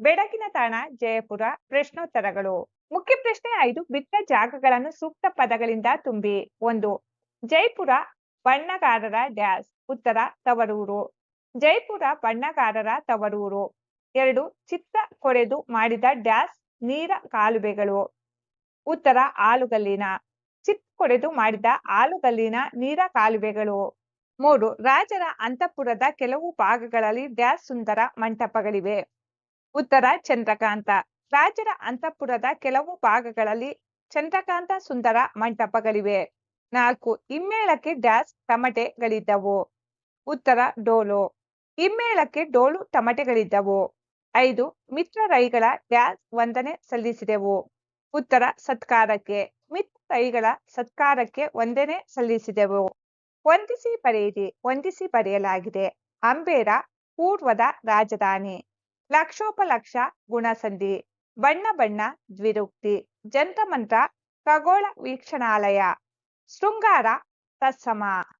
ಬೆಳಗಿನ ತಾಣ, ಜಯಪುರ, ಪ್ರಶ್ನೋತ್ತರಗಳು. ಮುಖ್ಯ ಪ್ರಶ್ನೆ ಐದು ಬಿಟ್ಟ ಜಾಗಗಳನ್ನು ಸೂಕ್ತ ಪದಗಳಿಂದ ತುಂಬಿ. ಒಂದು, ಜೈಪುರ ಬಣ್ಣಗಾರರ ಡ್ಯಾಸ್, ಉತ್ತರ ತವರೂರು. ಜೈಪುರ ಬಣ್ಣಗಾರರ ತವರೂರು. ಎರಡು, ಚಿತ್ತ ಕೊರೆದು ಮಾಡಿದ ಡ್ಯಾಸ್, ನೀರ ಕಾಲುವೆಗಳು. ಉತ್ತರ, ಆಲುಗಲ್ಲಿನ. ಚಿತ್ತ ಕೊರೆದು ಮಾಡಿದ ಆಲುಗಲ್ಲಿನ ನೀರ ಕಾಲುವೆಗಳು. ಮೂರು, ರಾಜರ ಅಂತಃಪುರದ ಕೆಲವು ಭಾಗಗಳಲ್ಲಿ ಡ್ಯಾಸ್ ಸುಂದರ ಮಂಟಪಗಳಿವೆ. ಉತ್ತರ ಚಂದ್ರಕಾಂತ. ರಾಜರ ಅಂತಃಪುರದ ಕೆಲವು ಭಾಗಗಳಲ್ಲಿ ಚಂದ್ರಕಾಂತ ಸುಂದರ ಮಂಟಪಗಳಿವೆ. ನಾಲ್ಕು ಇಮ್ಮೇಳಕ್ಕೆ ಡ್ಯಾಸ್ ತಮಟೆಗಳಿದ್ದವು. ಉತ್ತರ, ಡೋಲು. ಇಮ್ಮೇಳಕ್ಕೆ ಡೋಲು ತಮಟೆಗಳಿದ್ದವು. ಐದು ಮಿತ್ರ ರೈಗಳ ಡ್ಯಾಸ್ ವಂದನೆ ಸಲ್ಲಿಸಿದೆವು. ಉತ್ತರ, ಸತ್ಕಾರಕ್ಕೆ. ಮಿತ್ರ ರೈಗಳ ಸತ್ಕಾರಕ್ಕೆ ವಂದನೆ ಸಲ್ಲಿಸಿದೆವು. ವಂದಿಸಿ ಬರೆಯಿರಿ, ವಂದಿಸಿ ಬರೆಯಲಾಗಿದೆ. ಅಂಬೇರ, ಪೂರ್ವದ ರಾಜಧಾನಿ. ಲಕ್ಷೋಪಲಕ್ಷ ಗುಣಸಂಧಿ ಬಣ್ಣ ಬಣ್ಣ ದ್ವಿರುಕ್ತಿ ಜಂತ್ರಮಂತ್ರ ಖಗೋಳ ವೀಕ್ಷಣಾಲಯ ಶೃಂಗಾರ ತತ್ಸಮ.